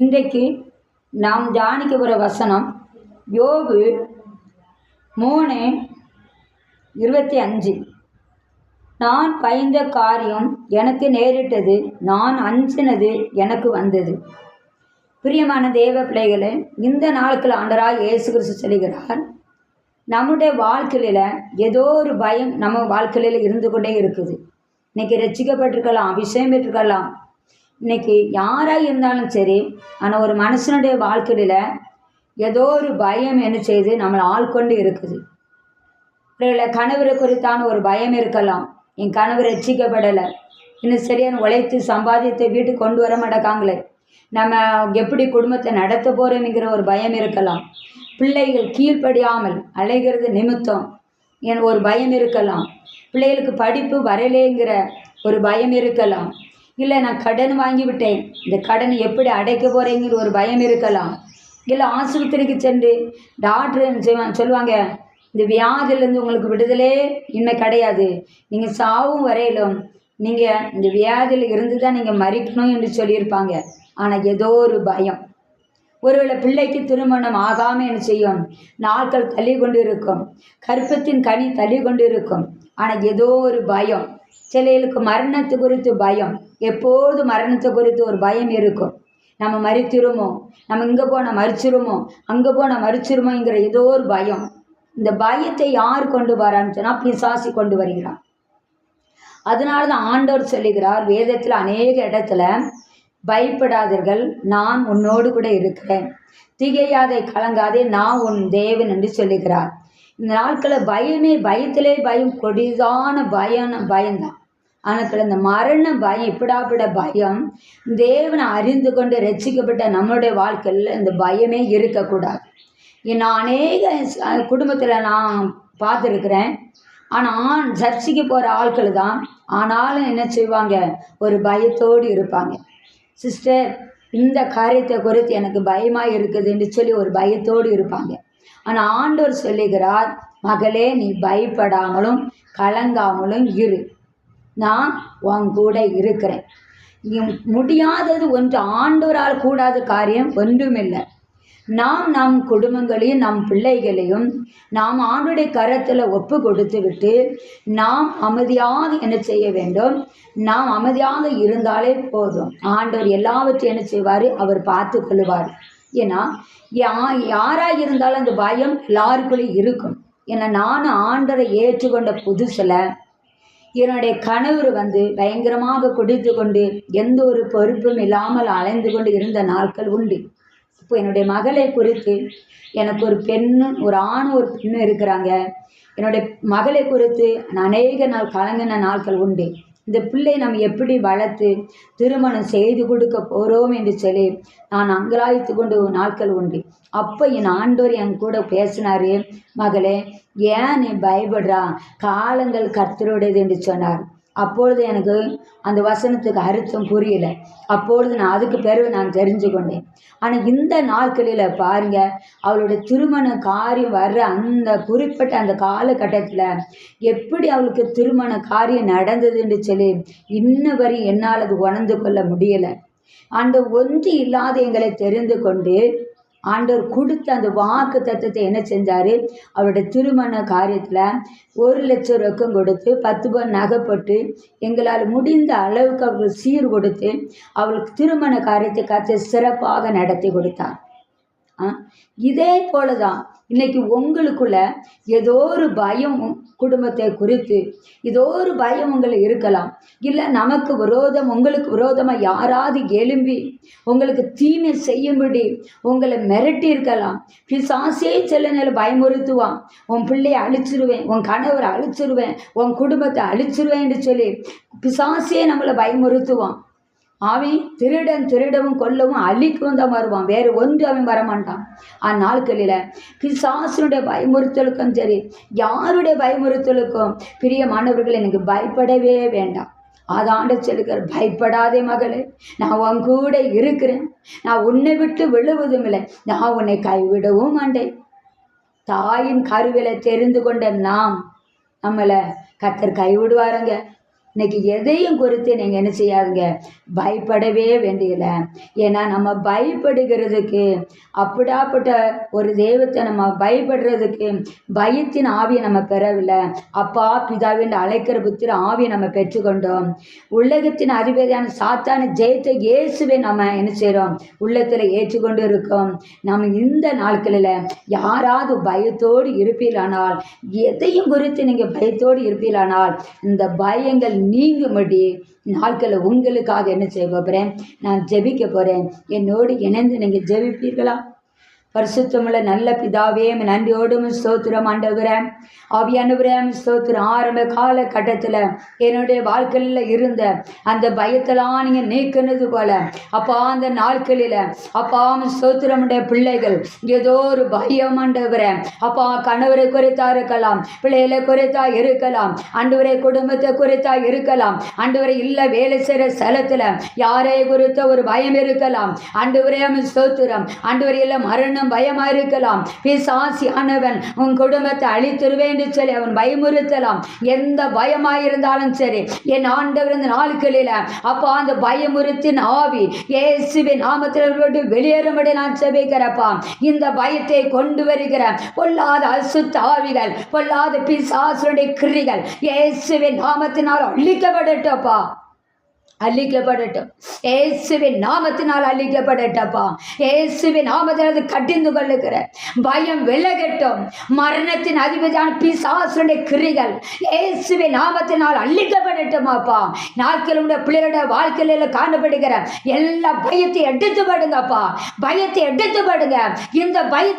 இன்றைக்கு நாம் தியானிக்க போகிற வசனம் யோபு மூணு இருபத்தி அஞ்சு. நான் பயந்த காரியம் எனக்கு நேரிட்டது நான் அஞ்சினது எனக்கு வந்தது. பிரியமான தேவ பிள்ளைகளே இந்த நாளுக்குள் ஆண்டராக இயேசு கிறிஸ்து சொல்கிறார் நம்முடைய வாழ்க்கையில் ஏதோ ஒரு பயம் நம்ம வாழ்க்கையில் இருந்து கொண்டே இருக்குது. இன்னைக்கு ரசிக்கப்பட்டிருக்கலாம் அபிஷேகம் பெற்றிருக்கலாம் இன்னைக்கு யாராக இருந்தாலும் சரி ஆனால் ஒரு மனுஷனுடைய வாழ்க்கையில் ஏதோ ஒரு பயம் என்ன செய்து நம்மளை ஆள்கொண்டு இருக்குது. கணவரை குறித்தான ஒரு பயம் இருக்கலாம். என் கணவர் ரசிக்கப்படலை இன்னும் சரியான உழைத்து சம்பாதியத்தை வீட்டுக்கு கொண்டு வர மாட்டேக்காங்களே நம்ம எப்படி குடும்பத்தை நடத்த போகிறோம்ங்கிற ஒரு பயம் இருக்கலாம். பிள்ளைகள் கீழ்ப்படியாமல் அலைகிறது நிமித்தம் என் ஒரு பயம் இருக்கலாம். பிள்ளைகளுக்கு படிப்பு வரலேங்கிற ஒரு பயம் இருக்கலாம். இல்லை நான் கடன் வாங்கி விட்டேன். இந்த கடனை எப்படி அடைக்க போகிறேங்கிற ஒரு பயம் இருக்கலாம். இல்லை ஆஸ்பத்திரிக்கு சென்று டாக்டர் சொல்லுவாங்க இந்த வியாதியிலேருந்து உங்களுக்கு விடுதலே இன்மை கிடையாது. நீங்கள் சாவும் வரையிலும் நீங்கள் இந்த வியாதியில் இருந்து தான் நீங்கள் மறிக்கணும் என்று சொல்லியிருப்பாங்க. ஆனால் ஏதோ ஒரு பயம். ஒருவேளை பிள்ளைக்கு திருமணம் ஆகாமல் என்ன செய்யும்? நாட்கள் தள்ளி கொண்டு இருக்கும் கற்பத்தின் கனி தள்ளி கொண்டு இருக்கும் ஆனால் ஏதோ ஒரு பயம். சிலைகளுக்கு மரணத்தை குறித்து பயம். எப்போது மரணத்தை குறித்து ஒரு பயம் இருக்கும்? நம்ம மறித்திருமோ நம்ம இங்கே போனால் மறிச்சிருமோ அங்கே போனால் மறிச்சிருமோங்கிற ஏதோ ஒரு பயம். இந்த பயத்தை யார் கொண்டு வரான்னு சொன்னால் பிசாசி கொண்டு வருகிறான். அதனால தான் ஆண்டவர் சொல்லுகிறார் வேதத்தில் அநேக இடத்துல பயப்படாதீர்கள் நான் உன்னோடு கூட இருக்கிறேன். திகையாதை கலங்காதே நான் உன் தேவன் என்று சொல்லுகிறார். இந்த நாட்களில் பயமே பயத்திலே பயம் கொடிதான பயம் பயம்தான். ஆனால் இந்த மரண பயம் இப்படாப்பட பயம் தேவனை அறிந்து கொண்டு ரசிக்கப்பட்ட நம்மளுடைய வாழ்க்கையில் இந்த பயமே இருக்கக்கூடாது. நான் அநேக குடும்பத்தில் நான் பார்த்துருக்குறேன். ஆனால் சர்ச்சைக்கு போகிற ஆட்கள் தான் ஆனாலும் என்ன செய்வாங்க? ஒரு பயத்தோடு இருப்பாங்க. சிஸ்டர் இந்த காரியத்தை குறித்து எனக்கு பயமாக இருக்குதுன்னு சொல்லி ஒரு பயத்தோடு இருப்பாங்க. ஆனால் ஆண்டவர் சொல்லுகிறார் மகளே நீ பயப்படாமலும் கலங்காமலும் இரு. நான் உன் கூட இருக்கிறேன். முடியாதது ஒன்று ஆண்டவரால் கூடாத காரியம் ஒன்றுமில்லை. நாம் நம் குடும்பங்களையும் நம் பிள்ளைகளையும் நாம் ஆண்டுடைய கரத்தில் ஒப்பு கொடுத்து விட்டு நாம் அமைதியாக என்ன செய்ய வேண்டும்? நாம் அமைதியாக இருந்தாலே போதும். ஆண்டவர் எல்லாவற்றையும் என்ன செய்வார்? அவர் பார்த்து கொள்வார் ஏன்னா யா யாராக இருந்தாலும் அந்த பயம் எல்லாருக்குள்ளேயும் இருக்கும். ஏன்னா நானும் ஆண்டரை ஏற்றுக்கொண்ட புதுசில் என்னுடைய கணவர் வந்து பயங்கரமாக குடித்து கொண்டு எந்த ஒரு பொறுப்பும் இல்லாமல் அலைந்து கொண்டு இருந்த நாட்கள் உண்டு. இப்போ என்னுடைய மகளை குறித்து எனக்கு ஒரு பெண்ணு ஒரு ஆணும் ஒரு பெண்ணும் இருக்கிறாங்க. என்னுடைய மகளை குறித்து அநேக நாள் கலங்கின நாட்கள் உண்டு. இந்த பிள்ளை நம்ம எப்படி வளர்த்து திருமணம் செய்து கொடுக்க போகிறோம் என்று சொல்லி நான் அங்கலாய்த்து கொண்டு நாட்கள் உண்டு. அப்போ என் ஆண்டோர் என் கூட பேசினார் மகளே ஏன் நீ பயப்படுறா? காலங்கள் கர்த்தருடையது என்று சொன்னார். அப்பொழுது எனக்கு அந்த வசனத்துக்கு அர்த்தம் புரியல. அப்பொழுது நான் அதுக்கு பிறகு நான் தெரிஞ்சு கொண்டேன். ஆனால் இந்த நாட்களில் பாருங்க அவளுடைய திருமண காரியம் வர்ற அந்த குறிப்பிட்ட அந்த காலகட்டத்தில் எப்படி அவளுக்கு திருமண காரியம் நடந்ததுன்னு சொல்லி இன்ன வரை என்னால் அது உணர்ந்து கொள்ள முடியலை. அந்த ஒன்று இல்லாத எங்களை தெரிந்து கொண்டு ஆண்டவர் கொடுத்த அந்த வாக்கு தத்துவத்தை என்ன செஞ்சார்? அவருடைய திருமண காரியத்தில் ஒரு லட்சம் ரொக்கம் கொடுத்து பத்து பவுன் நகைப்பட்டு எங்களால் முடிந்த அளவுக்கு அவர்கள் சீர் கொடுத்து அவளுக்கு திருமண காரியத்தை கற்று சிறப்பாக நடத்தி கொடுத்தார். இதே போல தான் இன்னைக்கு உங்களுக்குள்ள ஏதோ ஒரு பயம் குடும்பத்தை குறித்து ஏதோ ஒரு பயம் உங்களை இருக்கலாம். இல்லை நமக்கு விரோதம் உங்களுக்கு விரோதமாக யாராவது எழும்பி உங்களுக்கு தீமை செய்யும்படி உங்களை மிரட்டி இருக்கலாம். பிசாசே சில நேரம் பயமுறுத்துவான். உன் பிள்ளையை அழிச்சிருவேன் உன் கணவரை அழிச்சிருவேன் உன் குடும்பத்தை அழிச்சிருவேன்னு சொல்லி பிசாசே நம்மளை பயமுறுத்துவான். அவன் திருடன் திருடவும் கொல்லவும் அழிக்கவும் தான் வருவான் வேறு ஒன்று அவன் வரமாட்டான். அந்நாட்களில் பிசாசனுடைய பயமுறுத்தலுக்கும் சரி யாருடைய பயமுறுத்தலுக்கும் பிரியமானவர்கள் எனக்கு பயப்படவே வேண்டாம். அதாண்ட செலுக்கிற பயப்படாதே மகளே. நான் உன் கூட இருக்கிறேன். நான் உன்னை விட்டு விழுவதும் இல்லை. நான் உன்னை கைவிடவும் மாட்டேன். தாயின் கருவில தெரிந்து கொண்ட நாம் நம்மளை கத்தர் கைவிடுவாருங்க. இன்னைக்கு எதையும் குறித்து நீங்கள் என்ன செய்யாதுங்க? பயப்படவே வேண்டியதில்லை. ஏன்னா நம்ம பயப்படுகிறதுக்கு அப்படியாப்பட்ட ஒரு தெய்வத்தை நம்ம பயப்படுறதுக்கு பயத்தின் ஆவியை நம்ம பெறவில்லை. அப்பா பிதாவின் அழைக்கிற புத்திர ஆவியை நம்ம பெற்றுக்கொண்டோம். உலகத்தின் அதிபதியான சாத்தான ஜெயத்தை இயேசுவை நம்ம என்ன செய்கிறோம் உள்ளத்தில் ஏற்றுக்கொண்டு இருக்கோம். நம்ம இந்த நாட்களில் யாராவது பயத்தோடு இருப்பீர்களானால் எதையும் குறித்து நீங்கள் பயத்தோடு இருப்பீர்களானால் இந்த பயங்கள் நீங்கும்படி நாட்களை உங்களுக்காக என்ன செய்ய போகிறேன் நான் ஜெபிக்க போகிறேன் என்னோடு இணைந்து நீங்கள் ஜெபிப்பீர்களா? பரிசுத்தமுள்ள நல்ல பிதாவே நன்றியோடும் ஸ்தோத்திரம் ஆண்டவரேன் ஆவியானவரேன் ஸ்தோத்திரம். ஆரம்ப கால கட்டத்தில் என்னுடைய வாழ்க்கையில் இருந்த அந்த பயத்தெல்லாம் நீங்கள் நீக்கினது போல அப்பா அந்த நாட்களில் அப்பா ஸ்தோத்திரமுடைய பிள்ளைகள் ஏதோ ஒரு பயம் ஆண்டவரே. அப்பா கணவரை குறைத்தா இருக்கலாம் பிள்ளைகளை குறைத்தா இருக்கலாம் ஆண்டவரை குடும்பத்தை குறைத்தா இருக்கலாம் ஆண்டவரை இல்லை வேலை செய்கிற ஸ்தலத்தில் யாரை குறித்த ஒரு பயம் இருக்கலாம். ஆண்டவரே ஸ்தோத்திரம். ஆண்டவரை மரணம் மரணம் பயமா இருக்கலாம். பிசாசி ஆனவன் உன் குடும்பத்தை அழித்திருவேன் என்று சொல்லி அவன் பயமுறுத்தலாம். எந்த பயமாயிருந்தாலும் சரி என் ஆண்டவர் இந்த நாட்களில் அப்பா அந்த பயமுறுத்தின் ஆவி இயேசுவின் நாமத்தில் விட்டு வெளியேறும்படி நான் செபிக்கிறப்பா இந்த பயத்தை கொண்டு வருகிற பொல்லாத அசுத்த ஆவிகள் பொல்லாத பிசாசுடைய கிரிகள் இயேசுவின் நாமத்தினால் அழிக்கப்படட்டப்பா அழிக்கப்படட்டும். இயேசுவின் நாமத்தினால் அழிக்கப்படட்டப்பா. இயேசுவின் நாமத்தில் அது கட்டிந்து கொள்ளுகிற. பயம் விலகட்டும். மரணத்தின் அதிபதியான பிசாசுடைய கிரிகள் இயேசுவின் நாமத்தினால் அள்ளிக்கப்படட்டுமாப்பா நாட்கள் உடைய பிள்ளைகளுடைய வாழ்க்கையில காணப்படுகிற எல்லா பயத்தை எடுத்து படுங்கப்பா பயத்தை எடுத்து படுங்க இந்த பயத்தை